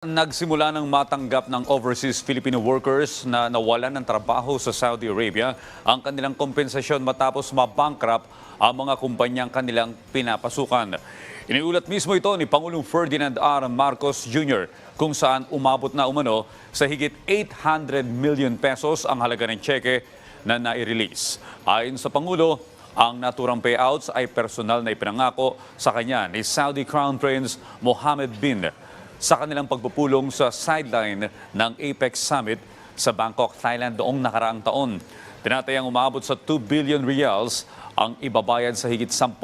Nagsimula ng matanggap ng overseas Filipino workers na nawalan ng trabaho sa Saudi Arabia ang kanilang kompensasyon matapos mabankrupt ang mga kumpanyang kanilang pinapasukan. Iniulat mismo ito ni Pangulong Ferdinand R. Marcos Jr. kung saan umabot na umano sa higit 800 million pesos ang halaga ng cheque na nai-release. Ayon sa Pangulo, ang naturang payouts ay personal na ipinangako sa kanya ni Saudi Crown Prince Mohammed bin sa kanilang pagpupulong sa sideline ng APEC Summit sa Bangkok, Thailand noong nakaraang taon. Tinatayang umabot sa 2 billion reals ang ibabayad sa higit 10,000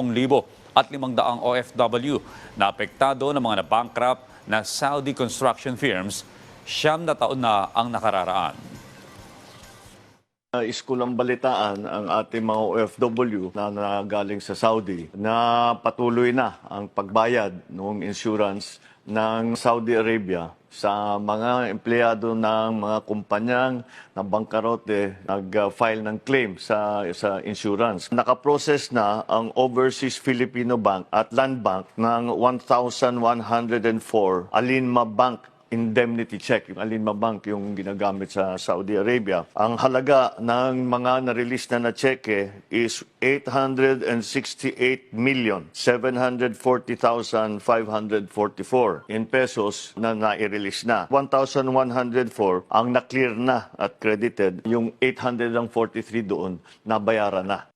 at 500 OFW na apektado ng mga na-bankrupt na Saudi construction firms siyam na taon na ang nakararaan. Iskulang balitaan ang ating mga OFW na nagaling sa Saudi na patuloy na ang pagbayad ng insurance ng Saudi Arabia sa mga empleyado ng mga kumpanyang na bangkarote nag-file ng claim sa sa insurance. Nakaprocess na ang Overseas Filipino Bank at Land Bank ng 1,104 Alinma Bank indemnity check, yung Alinma Bank yung ginagamit sa Saudi Arabia. Ang halaga ng mga na-release na na cheque is 868 million 740,544 in pesos na nai-release na. 1,104 ang na-clear na at credited. Yung 843 doon nabayaran na.